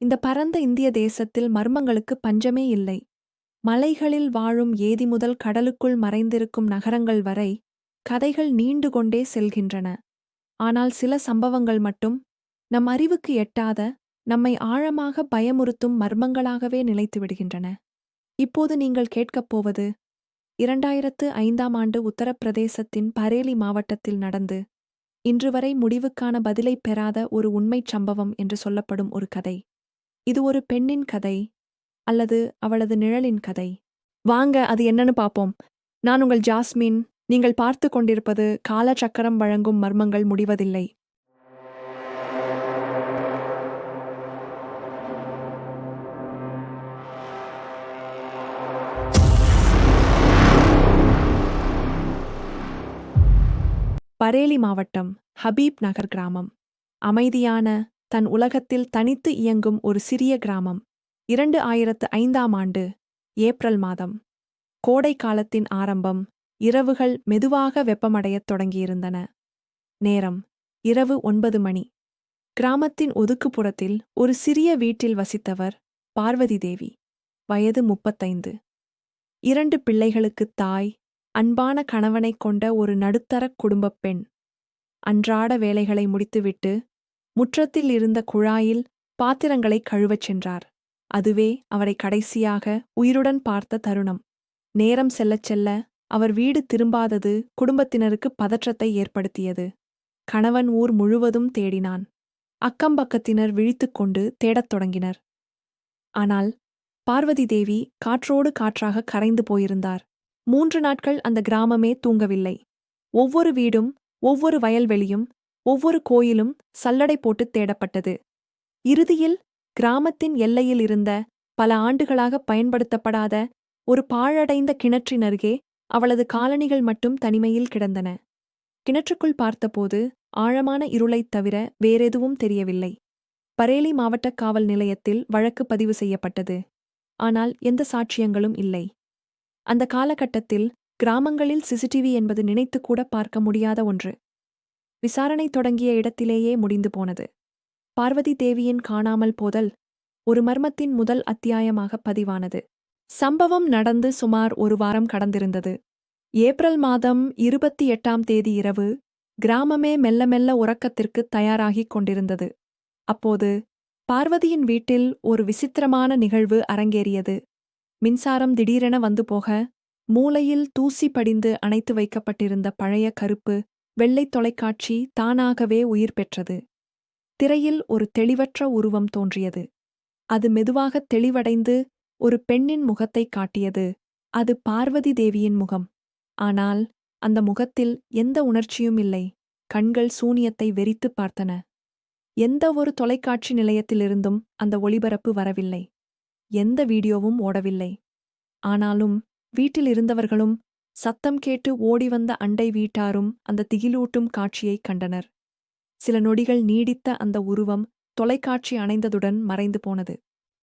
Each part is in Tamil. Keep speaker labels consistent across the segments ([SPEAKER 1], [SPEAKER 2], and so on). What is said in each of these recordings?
[SPEAKER 1] இந்த பரந்த இந்திய தேசத்தில் மர்மங்களுக்கு பஞ்சமே இல்லை. மலைகளில் வாழும் ஏதி முதல் கடலுக்குள் மறைந்திருக்கும் நகரங்கள் வரை கதைகள் நீண்டு கொண்டே செல்கின்றன. ஆனால் சில சம்பவங்கள் மட்டும் நம் அறிவுக்கு எட்டாத நம்மை ஆழமாக பயமுறுத்தும் மர்மங்களாகவே நிலைத்து விடுகின்றன. இப்போது நீங்கள் கேட்கப் போவது இரண்டாயிரத்து ஐந்தாம் ஆண்டு உத்தரப்பிரதேசத்தின் பரேலி மாவட்டத்தில் நடந்து இன்று வரை முடிவுக்கான பதிலைப் பெறாத ஒரு உண்மைச் சம்பவம் என்று சொல்லப்படும் ஒரு கதை. இது ஒரு பெண்ணின் கதை அல்லது அவளது நிழலின் கதை. வாங்க அது என்னன்னு பார்ப்போம். நான் உங்கள் ஜாஸ்மின். நீங்கள் பார்த்து கொண்டிருப்பது காலச்சக்கரம் வழங்கும் மர்மங்கள் முடிவதில்லை. பரேலி மாவட்டம் ஹபீப் நகர் கிராமம். அமைதியான தன் உலகத்தில் தனித்து இயங்கும் ஒரு சிறிய கிராமம். இரண்டு ஆயிரத்து ஐந்தாம் ஆண்டு ஏப்ரல் மாதம். கோடை காலத்தின் ஆரம்பம் இரவுகள் மெதுவாக வெப்பமடையத் தொடங்கியிருந்தன. நேரம் இரவு ஒன்பது மணி. கிராமத்தின் ஒதுக்குப்புறத்தில் ஒரு சிறிய வீட்டில் வசித்தவர் பார்வதி தேவி வயது முப்பத்தைந்து. இரண்டு பிள்ளைகளுக்குத் தாய் அன்பான கணவனைக் கொண்ட ஒரு நடுத்தரக் குடும்பப் பெண். அன்றாட வேலைகளை முடித்துவிட்டு முற்றத்தில் இருந்த குழாயில் பாத்திரங்களை கழுவச் சென்றார். அதுவே அவரை கடைசியாக உயிருடன் பார்த்த தருணம். நேரம் செல்லச் செல்ல அவர் வீடு திரும்பாதது குடும்பத்தினருக்கு பதற்றத்தை ஏற்படுத்தியது. கணவன் ஊர் முழுவதும் தேடினான். அக்கம்பக்கத்தினர் விழித்துக்கொண்டு தேடத் தொடங்கினர். ஆனால் பார்வதி தேவி காற்றோடு காற்றாக கரைந்து போயிருந்தார். மூன்று நாட்கள் அந்த கிராமமே தூங்கவில்லை. ஒவ்வொரு வீடும் ஒவ்வொரு வயல்வெளியும் ஒவ்வொரு கோயிலும் சல்லடை போட்டு தேடப்பட்டது. இறுதியில் கிராமத்தின் எல்லையில் இருந்த பல ஆண்டுகளாக பயன்படுத்தப்படாத ஒரு பாழடைந்த கிணற்றின் அருகே அவளது காலணிகள் மட்டும் தனிமையில் கிடந்தன. கிணற்றுக்குள் பார்த்தபோது ஆழமான இருளைத் தவிர வேறெதுவும் தெரியவில்லை. பரேலி மாவட்ட காவல் நிலையத்தில் வழக்கு பதிவு செய்யப்பட்டது. ஆனால் எந்த சாட்சியங்களும் இல்லை. அந்த காலகட்டத்தில் கிராமங்களில் சிசிடிவி என்பது நினைத்துக்கூட பார்க்க முடியாத ஒன்று. விசாரணை தொடங்கிய இடத்திலேயே முடிந்து போனது. பார்வதி தேவியின் காணாமல் போதல் ஒரு மர்மத்தின் முதல் அத்தியாயமாக பதிவானது. சம்பவம் நடந்து சுமார் ஒரு வாரம் கடந்திருந்தது. ஏப்ரல் மாதம் இருபத்தி எட்டாம் தேதி இரவு கிராமமே மெல்ல மெல்ல உறக்கத்திற்கு தயாராகிக் கொண்டிருந்தது. அப்போது பார்வதியின் வீட்டில் ஒரு விசித்திரமான நிகழ்வு அரங்கேறியது. மின்சாரம் திடீரென வந்து போக மூலையில் தூசி படிந்து அணைத்து வைக்கப்பட்டிருந்த பழைய கருப்பு வெள்ளை தொலைக்காட்சி தானாகவே உயிர் பெற்றது. திரையில் ஒரு தெளிவற்ற உருவம் தோன்றியது. அது மெதுவாக தெளிவடைந்து ஒரு பெண்ணின் முகத்தை காட்டியது. அது பார்வதி தேவியின் முகம். ஆனால் அந்த முகத்தில் எந்த உணர்ச்சியும் இல்லை. கண்கள் சூனியத்தை வெறித்துப் பார்த்தன. எந்த ஒரு தொலைக்காட்சி நிலையத்திலிருந்தும் அந்த ஒளிபரப்பு வரவில்லை. எந்த வீடியோவும் ஓடவில்லை. ஆனாலும் வீட்டில் இருந்தவர்களும் சத்தம் கேட்டு ஓடி வந்த அண்டை வீட்டாரும் அந்த திகிலூட்டும் காட்சியைக் கண்டனர். சில நொடிகள் நீடித்த அந்த உருவம் தொலைக்காட்சி அணைந்ததுடன் மறைந்து போனது.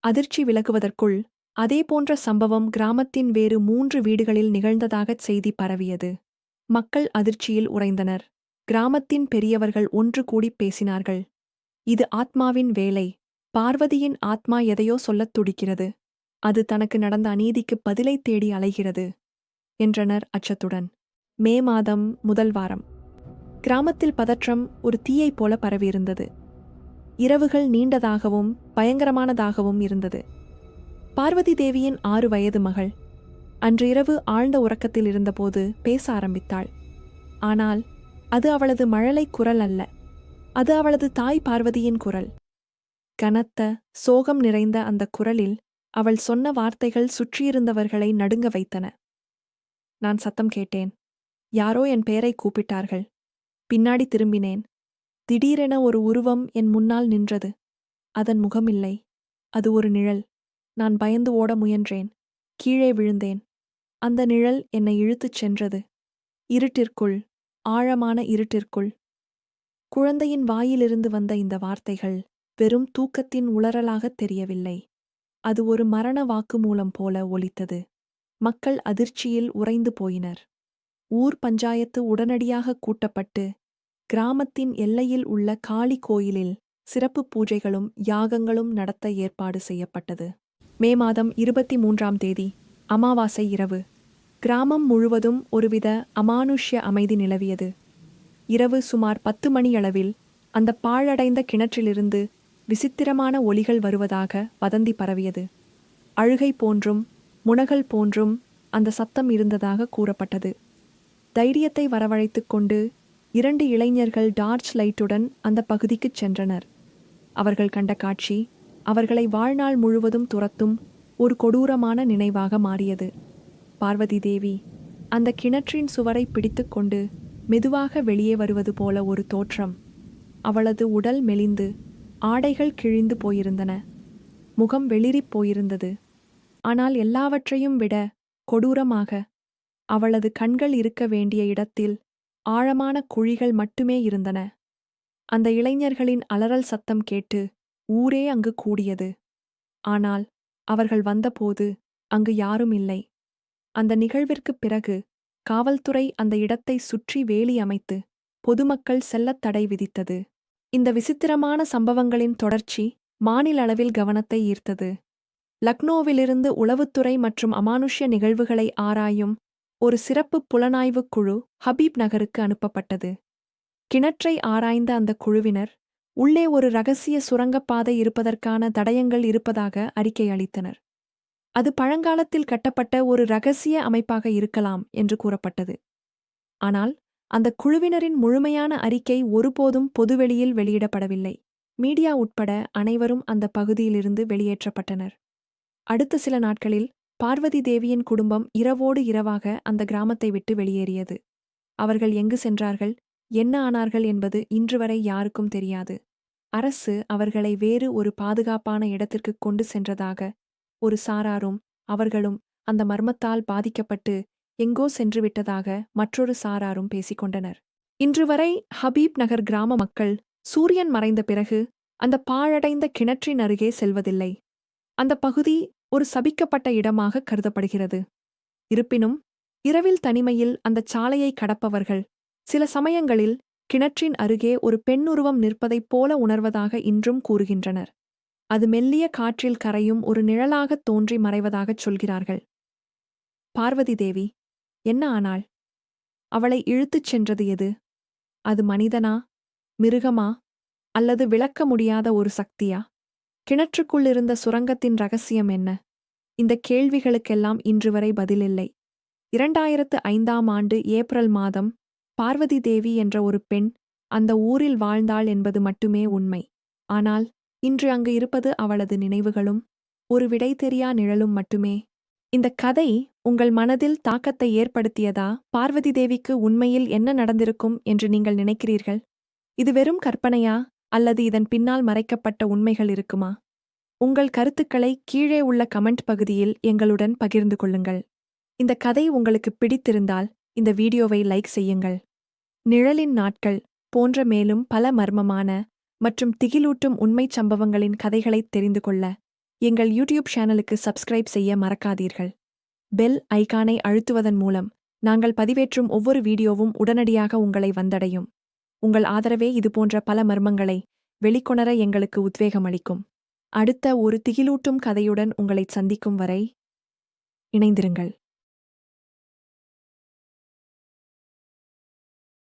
[SPEAKER 1] அதிர்ச்சி விலகுவதற்குள் அதேபோன்ற சம்பவம் கிராமத்தின் வேறு மூன்று வீடுகளில் நிகழ்ந்ததாகச் செய்தி பரவியது. மக்கள் அதிர்ச்சியில் உறைந்தனர். கிராமத்தின் பெரியவர்கள் ஒன்று கூடிப் பேசினார்கள். இது ஆத்மாவின் வேலை. பார்வதியின் ஆத்மா எதையோ சொல்லத் துடிக்கிறது. அது தனக்கு நடந்த அநீதிக்கு பதிலை தேடி அலைகிறது. என்றனர் அச்சத்துடன். மே மாதம் முதல் வாரம். கிராமத்தில் பதற்றம் ஒரு தீயைப் போல பரவியிருந்தது. இரவுகள் நீண்டதாகவும் பயங்கரமானதாகவும் இருந்தது. பார்வதி தேவியின் ஆறு வயது மகள். அன்று இரவு ஆழ்ந்த உறக்கத்தில் இருந்தபோது பேச ஆரம்பித்தாள். ஆனால் அது அவளது மழலை குரல் அல்ல. அது அவளது தாய் பார்வதியின் குரல். கனத்த சோகம் நிறைந்த அந்த குரலில் அவள் சொன்ன வார்த்தைகள் சுற்றியிருந்தவர்களை நடுங்க வைத்தன. நான் சத்தம் கேட்டேன். யாரோ என் பெயரை கூப்பிட்டார்கள். பின்னாடி திரும்பினேன். திடீரென ஒரு உருவம் என் முன்னால் நின்றது. அதன் முகமில்லை. அது ஒரு நிழல். நான் பயந்து ஓட முயன்றேன். கீழே விழுந்தேன். அந்த நிழல் என்னை இழுத்துச் சென்றது. இருட்டிற்குள் ஆழமான இருட்டிற்குள். குழந்தையின் வாயிலிருந்து வந்த இந்த வார்த்தைகள் வெறும் தூக்கத்தின் உளறலாகத் தெரியவில்லை. அது ஒரு மரண வாக்குமூலம் போல ஒலித்தது. மக்கள் அதிர்ச்சியில் உறைந்து போயினர். ஊர் பஞ்சாயத்து உடனடியாக கூட்டப்பட்டு கிராமத்தின் எல்லையில் உள்ள காளி கோயிலில் சிறப்பு பூஜைகளும் யாகங்களும் நடத்த ஏற்பாடு செய்யப்பட்டது. மே மாதம் இருபத்தி மூன்றாம் தேதி அமாவாசை இரவு. கிராமம் முழுவதும் ஒருவித அமானுஷ்ய அமைதி நிலவியது. இரவு சுமார் பத்து மணியளவில் அந்த பாழடைந்த கிணற்றிலிருந்து விசித்திரமான ஒலிகள் வருவதாக வதந்தி பரவியது. அழுகை போன்றும் முனகல் போன்றும் அந்த சத்தம் இருந்ததாக கூறப்பட்டது. தைரியத்தை வரவழைத்து கொண்டு இரண்டு இளைஞர்கள் டார்ச் லைட்டுடன் அந்த பகுதிக்குச் சென்றனர். அவர்கள் கண்ட காட்சி அவர்களை வாழ்நாள் முழுவதும் துரத்தும் ஒரு கொடூரமான நினைவாக மாறியது. பார்வதி தேவி அந்த கிணற்றின் சுவரை பிடித்துக்கொண்டு மெதுவாக வெளியே வருவது போல ஒரு தோற்றம். அவளது உடல் மெலிந்து ஆடைகள் கிழிந்து போயிருந்தன. முகம் வெளிறிப் போயிருந்தது. ஆனால் எல்லாவற்றையும் விட கொடூரமாக. அவளது கண்கள் இருக்க வேண்டிய இடத்தில் ஆழமான குழிகள் மட்டுமே இருந்தன. அந்த இளைஞர்களின் அலறல் சத்தம் கேட்டு ஊரே அங்கு கூடியது. ஆனால் அவர்கள் வந்தபோது அங்கு யாரும் இல்லை. அந்த நிகழ்விற்குப் பிறகு காவல்துறை அந்த இடத்தை சுற்றி வேலி அமைத்து பொதுமக்கள் செல்லத் தடை விதித்தது. இந்த விசித்திரமான சம்பவங்களின் தொடர்ச்சி மாநில அளவில் கவனத்தை ஈர்த்தது. லக்னோவிலிருந்து உளவுத்துறை மற்றும் அமானுஷ்ய நிகழ்வுகளை ஆராயும் ஒரு சிறப்பு புலனாய்வுக் குழு ஹபீப் நகருக்கு அனுப்பப்பட்டது. கிணற்றை ஆராய்ந்த அந்த குழுவினர் உள்ளே ஒரு ரகசிய சுரங்கப்பாதை இருப்பதற்கான தடயங்கள் இருப்பதாக அறிக்கை அளித்தனர். அது பழங்காலத்தில் கட்டப்பட்ட ஒரு ரகசிய அமைப்பாக இருக்கலாம் என்று கூறப்பட்டது. ஆனால் அந்த குழுவினரின் முழுமையான அறிக்கை ஒருபோதும் பொதுவெளியில் வெளியிடப்படவில்லை. மீடியா உட்பட அனைவரும் அந்த பகுதியிலிருந்து வெளியேற்றப்பட்டனர். அடுத்த சில நாட்களில் பார்வதி தேவியின் குடும்பம் இரவோடு இரவாக அந்த கிராமத்தை விட்டு வெளியேறியது. அவர்கள் எங்கு சென்றார்கள் என்ன ஆனார்கள் என்பது இன்று வரை யாருக்கும் தெரியாது. அரசு அவர்களை வேறு ஒரு பாதுகாப்பான இடத்திற்கு கொண்டு சென்றதாக ஒரு சாராரும் அவர்களும் அந்த மர்மத்தால் பாதிக்கப்பட்டு எங்கோ சென்று விட்டதாக மற்றொரு சாராரும் பேசிக்கொண்டனர் இன்று வரை ஹபீப் நகர் கிராம மக்கள் சூரியன் மறைந்த பிறகு அந்த பாழடைந்த கிணற்றின் அருகே செல்வதில்லை. அந்த பகுதி ஒரு சபிக்கப்பட்ட இடமாக கருதப்படுகிறது. இருப்பினும் இரவில் தனிமையில் அந்த சாலையை கடப்பவர்கள் சில சமயங்களில் கிணற்றின் அருகே ஒரு பெண்ணுருவம் நிற்பதைப் போல உணர்வதாக இன்றும் கூறுகின்றனர். அது மெல்லிய காற்றில் கரையும் ஒரு நிழலாகத் தோன்றி மறைவதாகச் சொல்கிறார்கள். பார்வதி தேவி என்ன ஆனாள்? அவளை இழுத்துச் சென்றது எது? அது மனிதனா மிருகமா அல்லது விளக்க முடியாத ஒரு சக்தியா? கிணற்றுக்குள்ளிருந்த சுரங்கத்தின் ரகசியம் என்ன? இந்த கேள்விகளுக்கெல்லாம் இன்று வரை பதிலில்லை. இரண்டாயிரத்து ஐந்தாம் ஆண்டு ஏப்ரல் மாதம் பார்வதி தேவி என்ற ஒரு பெண் அந்த ஊரில் வாழ்ந்தாள் என்பது மட்டுமே உண்மை. ஆனால் இன்று அங்கு இருப்பது அவளது நினைவுகளும் ஒரு விடை தெரியா நிழலும் மட்டுமே. இந்த கதை உங்கள் மனதில் தாக்கத்தை ஏற்படுத்தியதா? பார்வதி தேவிக்கு உண்மையில் என்ன நடந்திருக்கும் என்று நீங்கள் நினைக்கிறீர்கள்? இது வெறும் கற்பனையா? அல்லது இதன் பின்னால் மறைக்கப்பட்ட உண்மைகள் இருக்குமா? உங்கள் கருத்துக்களை கீழே உள்ள கமெண்ட் பகுதியில் எங்களுடன் பகிர்ந்து கொள்ளுங்கள். இந்த கதை உங்களுக்கு பிடித்திருந்தால் இந்த வீடியோவை லைக் செய்யுங்கள். நிழலின் நாட்கள் போன்ற மேலும் பல மர்மமான மற்றும் திகிலூட்டும் உண்மைச் சம்பவங்களின் கதைகளைத் தெரிந்து கொள்ள எங்கள் யூடியூப் சேனலுக்கு சப்ஸ்கிரைப் செய்ய மறக்காதீர்கள். பெல் ஐகானை அழுத்துவதன் மூலம் நாங்கள் பதிவேற்றும் ஒவ்வொரு வீடியோவும் உடனடியாக உங்களை வந்தடையும். உங்கள் ஆதரவே இதுபோன்ற பல மர்மங்களை வெளிக்கொணர எங்களுக்கு உத்வேகம் அளிக்கும். அடுத்த ஒரு திகிலூட்டும் கதையுடன் உங்களைச் சந்திக்கும் வரை இணைந்திருங்கள்.